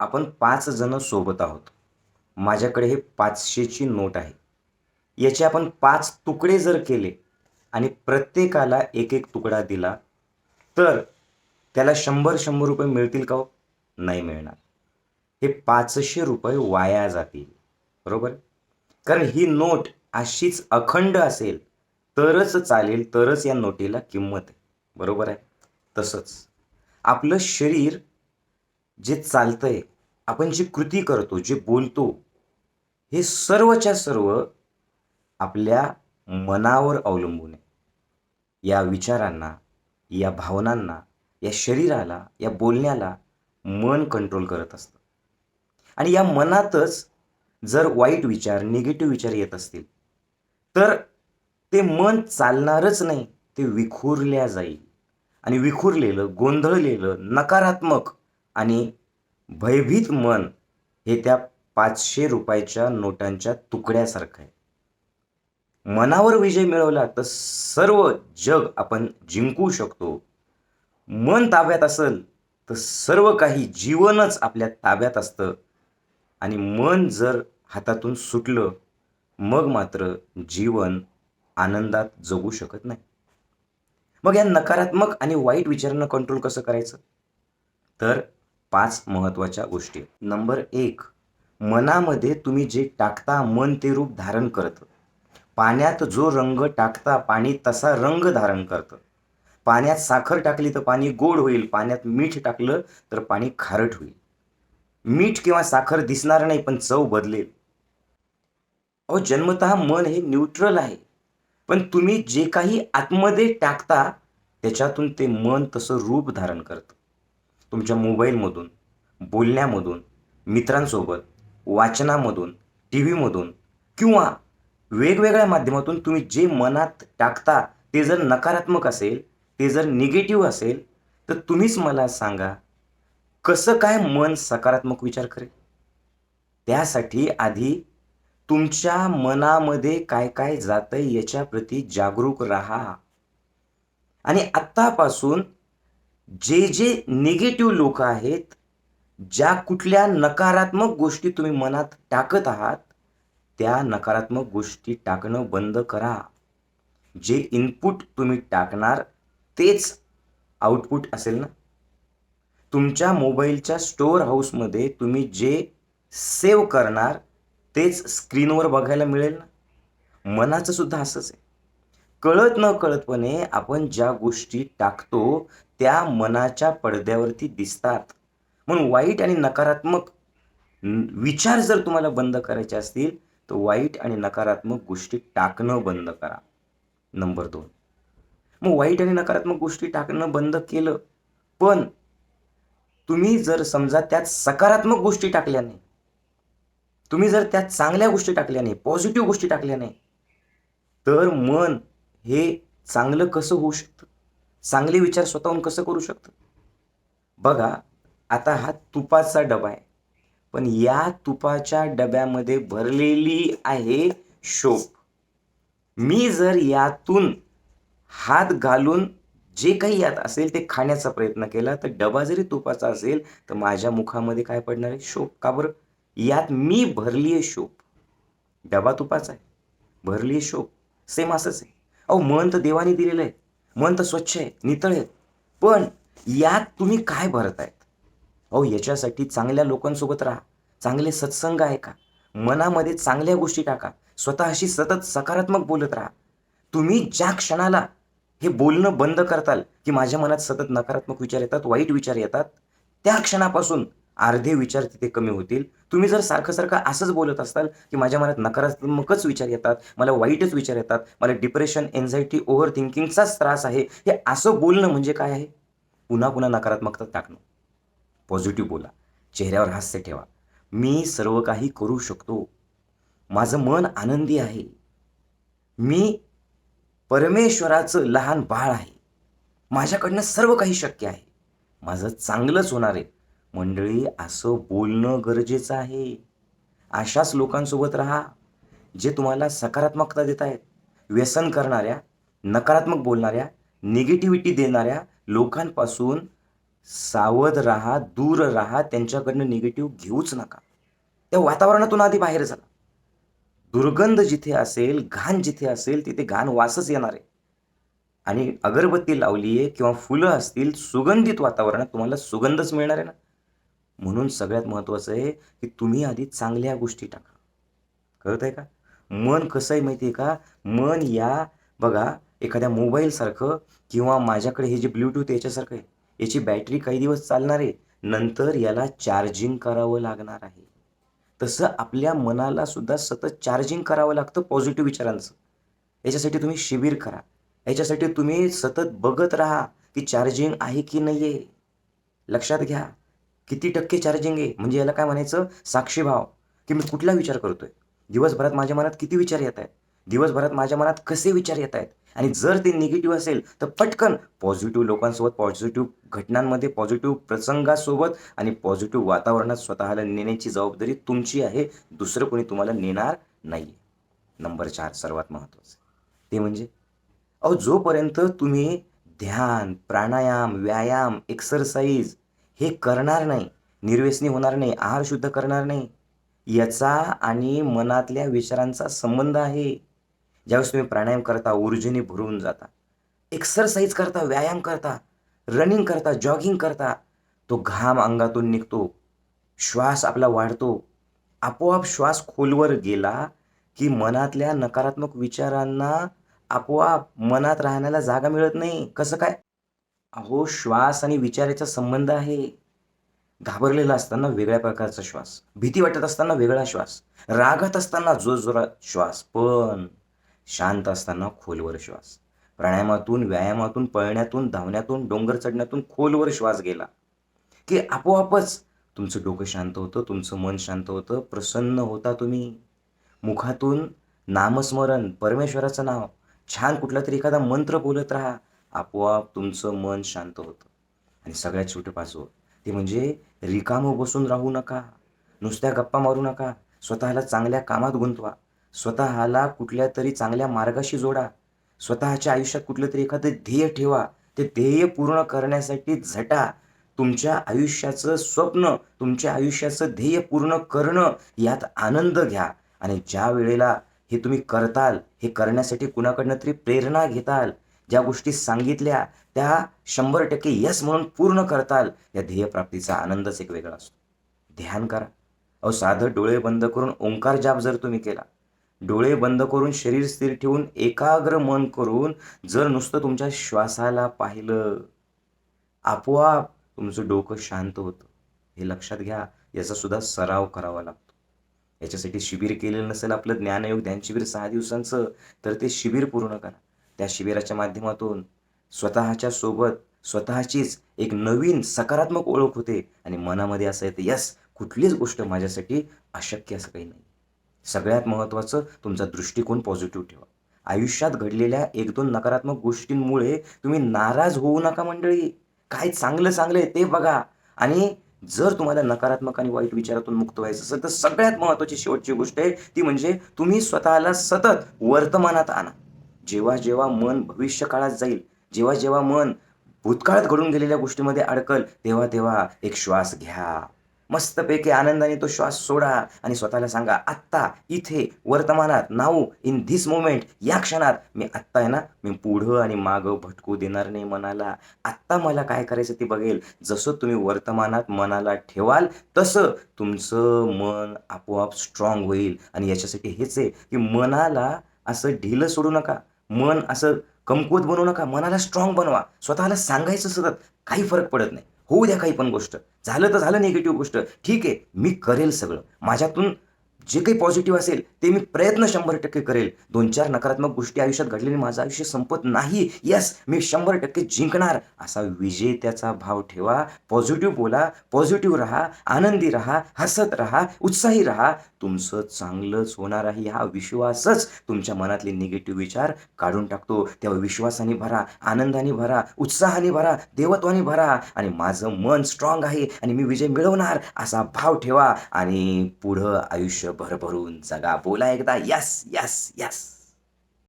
आपण पाच जण सोबत आहोत. माझ्याकडे हे पाचशेची नोट आहे. याचे आपण पाच तुकडे जर केले आणि प्रत्येकाला एक एक तुकडा दिला तर त्याला शंभर शंभर रुपये मिळतील का हो? नाही मिळणार. हे पाचशे रुपये वाया जातील. बरोबर? कारण ही नोट अशीच अखंड असेल तरच चालेल तरच या नोटीला किंमत आहे. बरोबर आहे? तसंच. आपलं शरीर जे चालतंय आपण जी कृती करतो जे बोलतो हे सर्वच्या सर्व आपल्या मनावर अवलंबून आहे. या विचारांना या भावनांना या शरीराला या बोलण्याला मन कंट्रोल करत असतं. आणि या मनातच जर वाईट विचार निगेटिव्ह विचार येत असतील तर ते मन चालणारच नाही ते विखुरल्या जाईल. आणि विखुरलेलं गोंधळलेलं नकारात्मक आणि भयभीत मन हे त्या पाचशे रुपयाच्या नोटांच्या तुकड्यासारखं आहे. मनावर विजय मिळवला तर सर्व जग आपण जिंकू शकतो. मन ताब्यात असेल तर सर्व काही जीवनच आपल्या ताब्यात असतं. आणि मन जर हातातून सुटलं मग मात्र जीवन आनंदात जगू शकत नाही. मग या नकारात्मक आणि वाईट विचारांना कंट्रोल कसं करायचं? तर पाच महत्त्वाच्या गोष्टी. नंबर एक मनामध्ये तुम्ही जे टाकता मन ते रूप धारण करतं. पाण्यात जो रंग टाकता पाणी तसा रंग धारण करतं. पाण्यात साखर टाकली तर पाणी गोड होईल पाण्यात मीठ टाकलं तर पाणी खारट होईल. मीठ किंवा साखर दिसणार नाही पण चव बदलेल. अहो जन्मत मन हे न्यूट्रल आहे. पण तुम्ही जे काही आतमध्ये टाकता त्याच्यातून ते मन तसं रूप धारण करतं. तुमच्या मोबाईलमधून बोलण्यामधून मित्रांसोबत वाचनामधून टी व्हीमधून किंवा वेगवेगळ्या माध्यमातून तुम्ही जे मनात टाकता ते जर नकारात्मक असेल ते जर निगेटिव्ह असेल तर तुम्हीच मला सांगा कसं काय मन सकारात्मक विचार करेल? त्यासाठी आधी तुमच्या मनामध्ये काय काय जातं याच्याप्रती जागरूक राहा. आणि आत्तापासून जे जे निगेटिव्ह लोक आहेत ज्या कुठल्या नकारात्मक गोष्टी तुम्ही मनात टाकत आहात त्या नकारात्मक गोष्टी टाकणं बंद करा. जे इनपुट तुम्ही टाकणार तेच आउटपुट असेल ना? तुमच्या मोबाईलच्या स्टोअर हाऊसमध्ये तुम्ही जे सेव्ह करणार तेच स्क्रीनवर बघायला मिळेल ना? मनाचं सुद्धा असंच आहे. कळत न कळतपणे आपण ज्या गोष्टी टाकतो त्या मनाच्या पडद्यावरती दिसतात. म्हणून वाईट आणि नकारात्मक विचार जर तुम्हाला बंद करायचे असतील तर वाईट आणि नकारात्मक गोष्टी टाकणं बंद करा. नंबर दोन. मग वाईट आणि नकारात्मक गोष्टी टाकणं बंद केलं पण तुम्ही जर समजा त्यात सकारात्मक गोष्टी टाकल्या नाही तुम्ही जर त्यात चांगल्या गोष्टी टाकल्या नाही पॉझिटिव्ह गोष्टी टाकल्या नाही तर मन हे चांगलं कसं होऊ शकतं? चांगले विचार स्वतःहून कसं करू शकतं? बघा आता हा तुपाचा डबा आहे. पण या तुपाच्या डब्यामध्ये भरलेली आहे शोप मी जर यातून हात घालून जे काही यात असेल ते खाण्याचा प्रयत्न केला तर डबा जरी तुपाचा असेल तर माझ्या मुखामध्ये काय पडणार आहे? शोप का बरं? यात मी भरली आहे शोप डबा तुपाचा आहे. भरली आहे शोप सेम असंच आहे. अहो मन तर देवाने दिलेलं आहे. मन तर स्वच्छ आहे नितळ आहे पण यात तुम्ही काय भरत आहेत अहो याच्यासाठी चांगल्या लोकांसोबत राहा. चांगले सत्संग आहे का? मनामध्ये चांगल्या गोष्टी टाका. स्वतःशी सतत सकारात्मक बोलत राहा. तुम्ही ज्या क्षणाला हे बोलणं बंद करताल की माझ्या मनात सतत नकारात्मक विचार येतात वाईट विचार येतात त्या क्षणापासून अर्धे विचार तिथे कमी होतील. तुम्ही जर सारखं सारखं असंच बोलत असाल की माझ्या मनात नकारात्मकच विचार येतात मला वाईटच विचार येतात मला डिप्रेशन एन्झायटी ओव्हर थिंकिंगचाच त्रास आहे हे असं बोलणं म्हणजे काय आहे? पुन्हा पुन्हा नकारात्मकता टाकणं. पॉझिटिव्ह बोला. चेहऱ्यावर हास्य ठेवा. मी सर्व काही करू शकतो. माझं मन आनंदी आहे. मी परमेश्वराचं लहान बाळ आहे. माझ्याकडनं सर्व काही शक्य आहे. माझं चांगलंच होणार आहे. मंडळी असं बोलणं गरजेचं आहे. अशाच लोकांसोबत राहा जे तुम्हाला सकारात्मकता देत आहेत. व्यसन करणाऱ्या नकारात्मक बोलणाऱ्या निगेटिव्हिटी देणाऱ्या लोकांपासून सावध राहा दूर राहा त्यांच्याकडनं निगेटिव्ह घेऊच नका. त्या वातावरणातून आधी बाहेर झाला दुर्गंध जिथे असेल घाण जिथे असेल तिथे घाण वासच येणार आहे. आणि अगरबत्ती लावली आहे किंवा फुलं असतील सुगंधित वातावरणात तुम्हाला सुगंधच मिळणार आहे ना. म्हणून सगळ्यात महत्त्वाचं आहे की तुम्ही आधी चांगल्या गोष्टी टाका. कळत आहे का? मन कसं आहे माहिती आहे का? मन या बघा एखाद्या मोबाईलसारखं किंवा माझ्याकडे हे जे ब्ल्यूटूथ याच्यासारखं आहे. याची बॅटरी काही दिवस चालणार आहे. नंतर याला चार्जिंग करावं लागणार आहे. तसं आपल्या मनाला सुद्धा सतत चार्जिंग करावं लागतं पॉझिटिव्ह विचारांचं. याच्यासाठी तुम्ही शिबिर करा. याच्यासाठी तुम्ही सतत बघत राहा की चार्जिंग आहे की नाही आहे लक्षात घ्या. किती टक्के चार्जिंग आहे? म्हणजे याला काय म्हणायचं? साक्षीभाव. की मी कुठला विचार करतोय? दिवसभरात माझ्या मनात किती विचार येत आहेत? दिवसभरात माझ्या मनात कसे विचार येत आहेत? आणि जर ते निगेटिव्ह असेल तर पटकन पॉझिटिव्ह लोकांसोबत पॉझिटिव्ह घटनांमध्ये पॉझिटिव्ह प्रसंगासोबत आणि पॉझिटिव्ह वातावरणात स्वतःला नेण्याची जबाबदारी तुमची आहे. दुसरं कोणी तुम्हाला नेणार नाही नंबर चार सर्वात महत्त्वाचं ते म्हणजे अहो जोपर्यंत तुम्ही ध्यान प्राणायाम व्यायाम एक्सरसाइज हे करणार नाही. निर्व्यसनी होणार नाही. आहार शुद्ध करणार नाही. याचा आणि मनातल्या विचारांचा संबंध आहे. ज्यावेळेस तुम्ही प्राणायाम करता ऊर्जेने भरून जाता. एक्सरसाइज करता व्यायाम करता रनिंग करता जॉगिंग करता तो घाम अंगातून निघतो. श्वास आपला वाढतो. आपोआप श्वास खोलवर गेला की मनातल्या नकारात्मक विचारांना आपोआप मनात राहण्याला जागा मिळत नाही. कसं काय? अहो श्वास आणि विचाराचा संबंध आहे. घाबरलेला असताना वेगळ्या प्रकारचा श्वास. भीती वाटत असताना वेगळा श्वास. रागात असताना जोरजोरात श्वास. पण शांत असताना खोलवर श्वास. प्राणायामातून व्यायामातून पळण्यातून धावण्यातून डोंगर चढण्यातून खोलवर श्वास गेला. की आपोआपच तुमचं डोकं शांत होतं तुमचं मन शांत होतं प्रसन्न होता तुम्ही. मुखातून नामस्मरण परमेश्वराचं नाव. छान कुठला तरी एखादा मंत्र बोलत राहा. आपोआप तुमचं मन शांत होतं. आणि सगळ्यात छोटं पाचवं ते म्हणजे रिकामं बसून राहू नका. नुसत्या गप्पा मारू नका. स्वतःला चांगल्या कामात गुंतवा. स्वतःला कुठल्या तरी चांगल्या मार्गाशी जोडा. स्वतःच्या आयुष्यात कुठलं तरी एखादं ध्येय ठेवा. ते ध्येय पूर्ण करण्यासाठी झटा. तुमच्या आयुष्याचं स्वप्न तुमच्या आयुष्याचं ध्येय पूर्ण करणं यात आनंद घ्या. आणि ज्या वेळेला हे तुम्ही करताल हे करण्यासाठी कुणाकडनं तरी प्रेरणा घेताल ज्या गोष्टी सांगितल्या त्या शंभर टक्के यस म्हणून पूर्ण करताल या ध्येयप्राप्तीचा आनंदच एक वेगळा असतो. ध्यान करा. अहो साधं डोळे बंद करून ओंकार जाप जर तुम्ही केला डोळे बंद करून शरीर स्थिर ठेवून एकाग्र मन करून जर नुसतं तुमच्या श्वासाला पाहिलं आपोआप तुमचं डोकं शांत होतं. हे लक्षात घ्या याचा सुद्धा सराव करावा लागतो. याच्यासाठी शिबिर केलेलं नसेल आपलं ज्ञानयोग ध्यान शिबिर सहा दिवसांचं तर ते शिबिर पूर्ण करा. त्या शिबिराच्या माध्यमातून स्वतःच्या सोबत स्वतःचीच एक नवीन सकारात्मक ओळख होते आणि मनामध्ये असं येतं यस कुठलीच गोष्ट माझ्यासाठी अशक्य असं काही नाही. सगळ्यात महत्त्वाचं तुमचा दृष्टिकोन पॉझिटिव्ह ठेवा. आयुष्यात घडलेल्या एक दोन नकारात्मक गोष्टींमुळे तुम्ही नाराज होऊ नका मंडळी. काय चांगलं चांगलं आहे ते बघा. आणि जर तुम्हाला नकारात्मक आणि वाईट विचारातून मुक्त व्हायचं असेल तर सगळ्यात महत्त्वाची शेवटची गोष्ट आहे ती म्हणजे तुम्ही स्वतःला सतत वर्तमानात आणा. जेव्हा जेव्हा मन भविष्य काळात जाईल जेव्हा जेव्हा मन भूतकाळात घडून गेलेल्या गोष्टीमध्ये अडकल तेव्हा तेव्हा एक श्वास घ्या. मस्तपैकी आनंदाने तो श्वास सोडा आणि स्वतःला सांगा आत्ता इथे वर्तमानात नाऊ इन धिस मोमेंट या क्षणात मी आत्ता आहे ना मी पुढं आणि मागं भटकू देणार नाही मनाला. आत्ता मला काय करायचं ते बघेल. जसं तुम्ही वर्तमानात मनाला ठेवाल तसं तुमचं मन आपोआप स्ट्रॉंग होईल. आणि याच्यासाठी हेच आहे की मनाला असं ढिलं सोडू नका. मन असं कमकुवत बनवू नका मनाला स्ट्रॉंग बनवा. स्वतःला सांगायचं सतत काही फरक पडत नाही. होऊ द्या काही पण गोष्ट. झालं तर झालं निगेटिव्ह गोष्ट. ठीक आहे मी करेल सगळं. माझ्यातून जे काही पॉझिटिव्ह असेल ते मी प्रयत्न शंभर टक्के करेल. दोन चार नकारात्मक गोष्टी आयुष्यात घडलेली माझं आयुष्य संपत नाही. यस मी शंभर टक्के जिंकणार. असा विजेत्याचा भाव ठेवा. पॉझिटिव्ह बोला पॉझिटिव्ह राहा आनंदी राहा हसत राहा उत्साही राहा. तुमचं चांगलंच होणार आहे हा विश्वासच तुमच्या मनातले निगेटिव्ह विचार काढून टाकतो. तेव्हा विश्वासाने भरा आनंदाने भरा उत्साहाने भरा देवत्वाने भरा. आणि माझं मन स्ट्रॉंग आहे आणि मी विजय मिळवणार असा भाव ठेवा. आणि पुढं आयुष्य भरभरून जगा. बोला एकदा यस यस यस